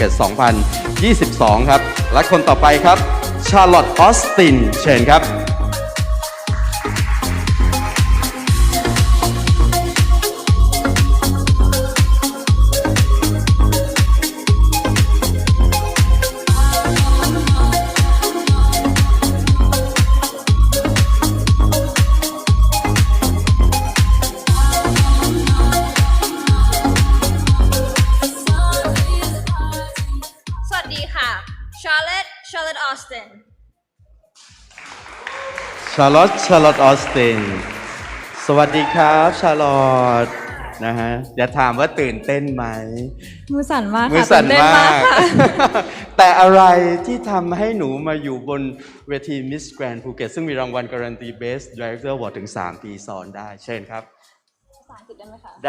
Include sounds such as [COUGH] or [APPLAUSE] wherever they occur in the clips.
เก็ต2022 ครับ และคนต่อไปครับ ชาร์ลอตต์ออสติน เชิญครับาร์ลอตชาร์ลอตออสตินสวัสดีครับชาร์ลอตนะฮะอย่าถามว่าตื่นเต้นไหมมือสั่นมากค่ะมือสั่นตื่เต้มาก ค่ะ แต่อะไรที่ทำให้หนูมาอยู่บนเวที Miss Grand Phuket ซึ่งมีรางวัลการันตี Best Director Award ถึง 3 ปีซ้อนได้ เชิญครับ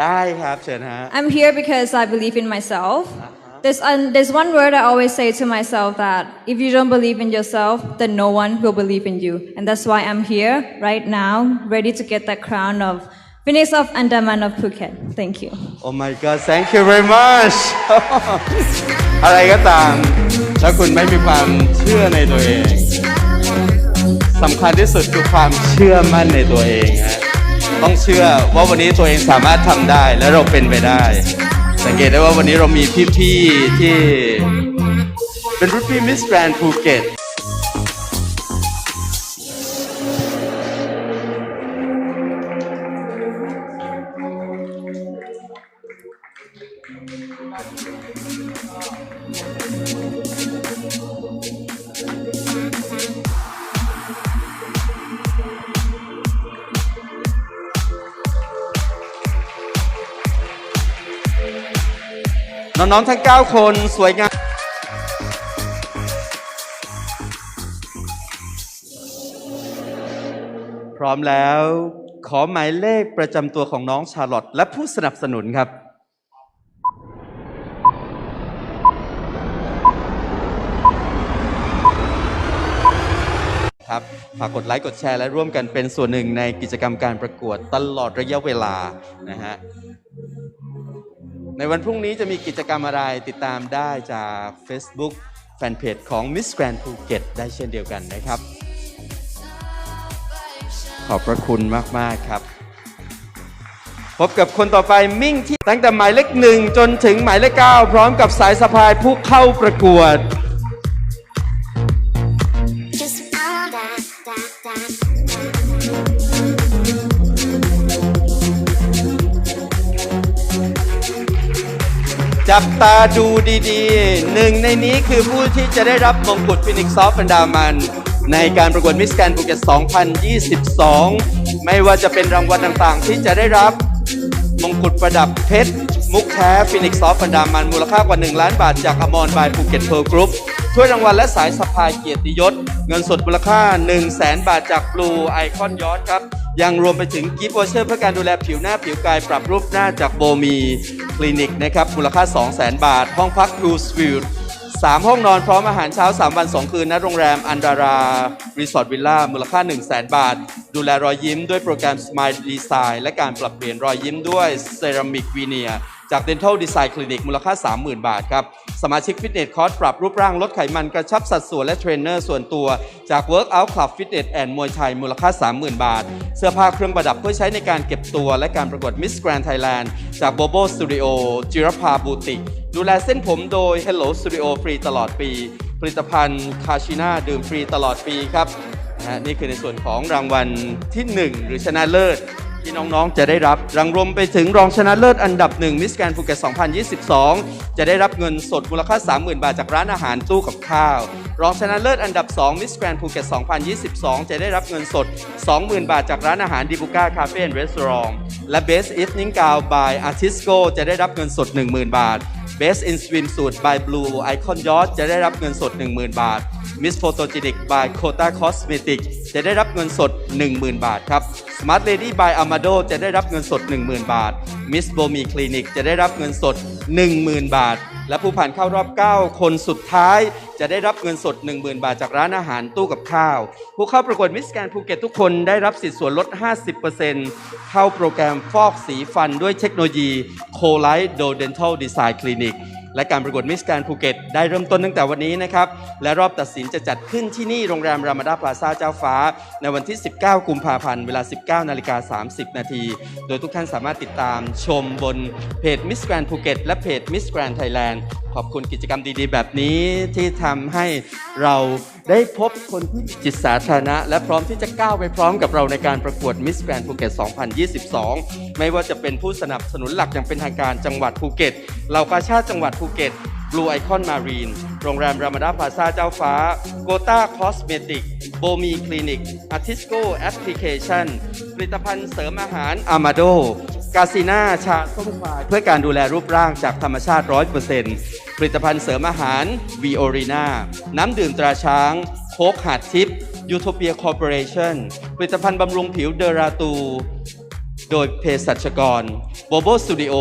ได้ครับเชิญฮะ I'm here because I believe in myself. There's, un, there's one word I always say to myself that if you don't believe in yourself, then no one will believe in you. And that's why I'm here right now, ready to get that crown of Phoenix of Andaman of Phuket. Thank you. Oh my God thank you very much [LAUGHS] อะไรก็ตาม ถ้าคุณไม่มีความเชื่อในตัวเองสำคัญที่สุดคือความเชื่อมั่นในตัวเองฮะต้องเชื่อว่าวันนี้ตัวเองสามารถทำได้และเราเป็นไปได้ สังเกตได้ว่าวันนี้เรามีพี่ๆที่ เป็นรุ่นพี่มิสแกรนภูเก็ต น้องๆทั้ง 9 คนสวยงามพร้อมแล้ว ขอหมายเลขประจำตัวของน้องชาลอตและผู้สนับสนุนครับครับฝากกดไลค์กดแชร์และร่วมกันเป็นส่วนหนึ่งในกิจกรรมการประกวดตลอดระยะเวลานะฮะ ในวันพรุ่งนี้จะมีกิจกรรมอะไรติดตามได้จาก Facebook แฟนเพจของ Miss Grand Phuket ได้เช่นเดียวกันนะครับ ขอบพระคุณมาก ๆ ครับ พบกับคนต่อไปมิ่งที่ตั้งแต่หมายเลขหนึ่งจนถึงหมายเลขเก้าพร้อมกับสายสะพายผู้เข้าประกวด จับตาดูดีๆ หนึ่งในนี้คือผู้ที่จะได้รับมงกุฎฟินิกซ์ซอฟันดามัน ในการประกวดมิสแกนภูเก็ต 2022 ไม่ว่าจะเป็นรางวัลต่างๆ ที่จะได้รับมงกุฎประดับเพชรมุกแท้ฟินิกซ์ซอฟันดามัน มูลค่ากว่า 1 ล้านบาทจากอมรบายภูเก็ตเพ r ร์กรุ๊ป ถ้วยรางวัลและสายสะพายเกียรติยศ เงินสดมูลค่า 1 0 0 0 0แบาทจากบลูไอคอนยอ t ครับ ยังรวมไปถึงกิฟต์วอเชอร์เพื่อการดูแลผิวหน้าผิวกายปรับรูปหน้าจากโบมีคลินิกนะครับมูลค่า 2 0 0 0 0 0 บาท ห้องพักรูสฟิลสามห้องนอนพร้อมอาหารเช้า 3 วัน 2 คืนณโรงแรมอันดารา รีสอร์ทวิลล่า มูลค่า 1 0 0 0 0 0 บาท ดูแลรอยยิ้มด้วยโปรแกรม Smile Design และการปรับเปลี่ยนรอยยิ้มด้วยเซรามิกวีเนีย จาก Dental Design Clinic มูลค่า 30,000 บาทครับ สมาชิกฟิตเนสคอร์สปรับรูปร่างลดไขมันกระชับสัดส่วนและเทรนเนอร์ส่วนตัว จาก Workout Club Fitness and มวยไทยมูลค่า 30,000 บาท เสื้อผ้าเครื่องประดับเพื่อใช้ในการเก็บตัว และการประกวด Miss Grand Thailand จาก Bobo Studio จิรภาบูติกดูแลเส้นผมโดย Hello Studio ฟรีตลอดปี ผลิตภัณฑ์คาชิน่าดื่มฟรีตลอดปีครับนะฮะนี่คือในส่วนของรางวัลที่ 1 หรือชนะเลิศ ที่น้องๆ จะได้รับรางรวมไปถึงรองชนะเลิศอันดับหนึ่งมิสแกรนภูเก็ต 2022 จะได้รับเงินสดมูลค่า 30,000 บาทจากร้านอาหารตู้กับข้าว รองชนะเลิศอันดับ2มิสแกรนภูเก็ต 2022 จะได้รับเงินสด 20,000 บาทจากร้านอาหารดิบุก้าคาเฟ่และรีสอร์ทและ Best Evening Gown by Artisco จะได้รับเงินสด 10,000 บาท Best in Swimsuit by Blue Icon Yacht จะได้รับเงินสด 10,000 บาท Miss Photogenic by Kota Cosmetic จะได้รับเงินสด 10,000 บาทครับ Smart Lady by Amado จะได้รับเงินสด 10,000 บาท Miss Bomi Clinic จะได้รับเงินสด 10,000 บาท และผู้ผ่านเข้ารอบ 9 คนสุดท้าย จะได้รับเงินสด 10,000 บาทจากร้านอาหารตู้กับข้าว ผู้เข้าประกวดมิสแกนภูเก็ตทุกคนได้รับสิทธิ์ส่วนลด 50%เข้าโปรแกรมฟอกสีฟันด้วยเทคโนโลยี c o l i t e Do Dental Design Clinic และการประกวดมิสแกรนภูเก็ตได้เริ่มต้นตั้งแต่วันนี้นะครับ และรอบตัดสินจะจัดขึ้นที่นี่โรงแรมรามาดาพลาซาเจ้าฟ้า ในวันที่ 19 กุมภาพันธ์ เวลา 19 นาฬิกา 30 นาที โดยทุกท่านสามารถติดตามชมบนเพจ Miss Grand Phuket และเพจ Miss Grand Thailand ขอบคุณกิจกรรมดีๆ แบบนี้ที่ทำให้เราได้พบคนที่มีจิตสาธารณะ และพร้อมที่จะก้าวไปพร้อมกับเราในการประกวด Miss Grand Phuket 2022 ไม่ว่าจะเป็นผู้สนับสนุนหลักอย่างเป็นทางการจังหวัดภูเก็ตเหล่ากาชาติจังหวัดภูเก็ต Blue Icon Marine โรงแรมรามาดาพาซาเจ้าฟ้าโกต้าคอสเมติกโบมีคลินิกอาทิสโกแอปพลิเคชันผลิตภัณฑ์เสริมอาหารอามาโดกาซิน่าชาส้มควายเพื่อการดูแลรูปร่างจากธรรมชาติ 100% ลิตภัณฑ์เสริมอาหารวีโอรีนาน้ำดื่มตราช้างโคกหาดทิพย์ยูโทเปียคอร์ปอเรชั่นผลิตภัณฑ์บำรุงผิวเดราตู โดยเภสัชกรโบโบสตูดิโอ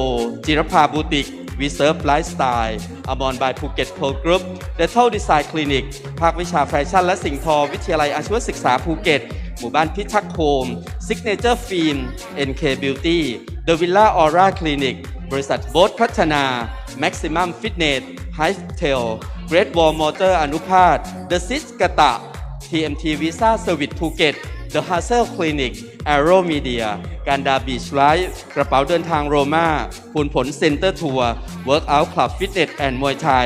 จิรภาบูติกวีเซิร์ฟไลฟ์สไตล์อมรบายภูเก็ตโพลกรุ๊ปเดท a ลดีไซน์คลินิก ภาควิชาแฟชั่นและสิ่งทอ วิทยาลัยอาชีวศึกษาภูเก็ต หมู่บ้านพิทักษ์โฮมซิกเนเจอร์ฟิล์ม NK Beauty The Villa Aura Clinic บริษัทโบสพัฒนา Maximum Fitness High Tail Great Wall Motor อนุภาค The Sis กตะ TMT Visa Service ภูเก็ต The Hustle Clinic Aero Media การดาบีชไลฟ์กระเป๋าเดินทางโรมาผลผลเซ็นเตอร์ทัวร์ Workout Club Fitness and Muay Thai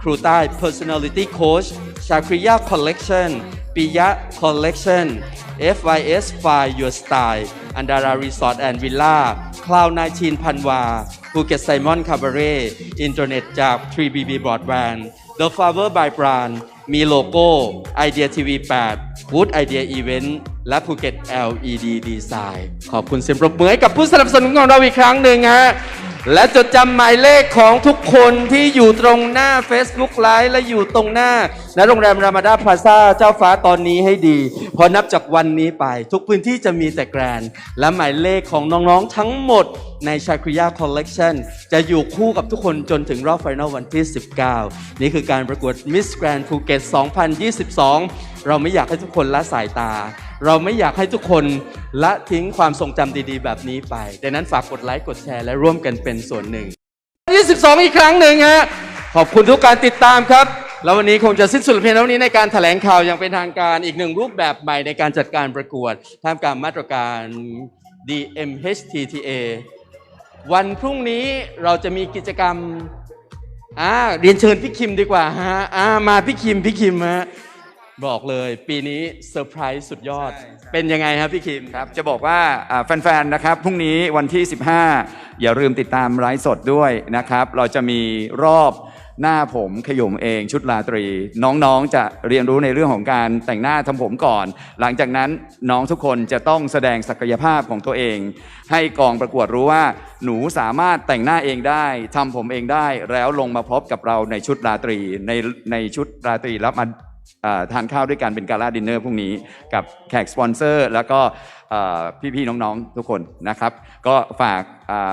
ครูใต้ Personality Coach ชาคริยา Collection ปิยะ Collection FYS Find Your Style อันดารา Resort and Villa Cloud 19พันวาภูเก็ตไซมอนคาบาเร่อินเทอร์เน็ตจาก 3BB Broadband The Flower by Brand มีโลโก้ไอเดียทีวี8 Wood Idea Event และภูเก็ต LED Design ขอบคุณเสียงปรบมือให้กับผู้สนับสนุนของเราอีกครั้งหนึ่งฮะ และจดจำหมายเลขของทุกคนที่อยู่ตรงหน้า Facebook Live และอยู่ตรงหน้าณโรงแรมรามาดาพลาซาเจ้าฟ้าตอนนี้ให้ดี พอนับจากวันนี้ไป ทุกพื้นที่จะมีแต่แกรน และหมายเลขของน้องๆทั้งหมดในชาคริยาคอลเลกชันจะอยู่คู่กับทุกคนจนถึงรอบไฟนอลวันที่ 19 นี่คือการประกวด Miss Grand Phuket 2022 เราไม่อยากให้ทุกคนละสายตา เราไม่อยากให้ทุกคนละทิ้งความทรงจำดีๆ แบบนี้ไป ดังนั้นฝากกดไลค์กดแชร์และร่วมกันเป็นส่วนหนึ่ง 22 อีกครั้งหนึ่งฮะ ขอบคุณทุกการติดตามครับ แล้ววันนี้คงจะสิ้นสุดเพียงเท่านี้ในการถแถลงข่าวอย่างเป็นทางการอีกหนึ่งรูปแบบใหม่ในการจัดการประกวดท่ามกลางมาตรการ DMHTTA วันพรุ่งนี้เราจะมีกิจกรรมอ่าเรียนเชิญพี่คิมดีกว่าฮะอ่ามาพี่คิมพี่คิมฮะ บอกเลยปีนี้เซอร์ไพรส์สุดยอด เป็นยังไงครับพี่คิมครับจะบอกว่าอ่าแฟนๆนะครับพรุ่งนี้วันที่ 15 อย่าลืมติดตามไลฟ์สดด้วยนะครับ เราจะมีรอบหน้าผมขยุมเองชุดราตรี น้องๆจะเรียนรู้ในเรื่องของการแต่งหน้าทำผมก่อน หลังจากนั้นน้องทุกคนจะต้องแสดงศักยภาพของตัวเอง ให้กองประกวดรู้ว่า หนูสามารถแต่งหน้าเองได้ทำผมเองได้ แล้วลงมาพบกับเราในชุดราตรีในในชุดราตรีแล้วมาอ่า ทานข้าวด้วยกันเป็นกาลาดินเนอร์พรุ่งนี้กับแขกสปอนเซอร์ แล้วก็พี่ๆน้องๆทุกคนนะครับ ก็ฝาก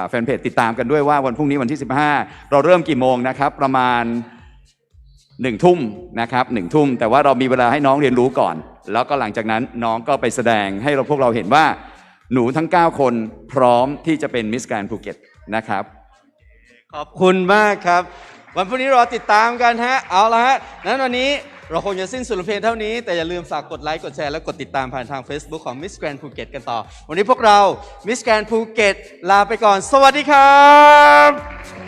แฟนเพจติดตามกันด้วยว่าวันพรุ่งนี้วันที่ 15 เราเริ่มกี่โมงนะครับ ประมาณหนึ่งทุ่มนะครับหนึ่งทุ่ม แต่ว่าเรามีเวลาให้น้องเรียนรู้ก่อน แล้วก็หลังจากนั้นน้องก็ไปแสดงให้เราพวกเราเห็นว่าหนูทั้ง 9 คนพร้อมที่จะเป็นมิสแกรนภูเก็ตนะครับ ขอบคุณมากครับ วันพรุ่งนี้รอติดตามกันฮะเอาละฮะนั้นวันนี้ เราคงจะสิ้นสุดเพลงเท่านี้ แต่อย่าลืมฝากกดไลค์ กดแชร์ และกดติดตามผ่านทาง Facebook ของ Miss Grand Phuket กันต่อ วันนี้พวกเรา Miss Grand Phuket ลาไปก่อน สวัสดีครับ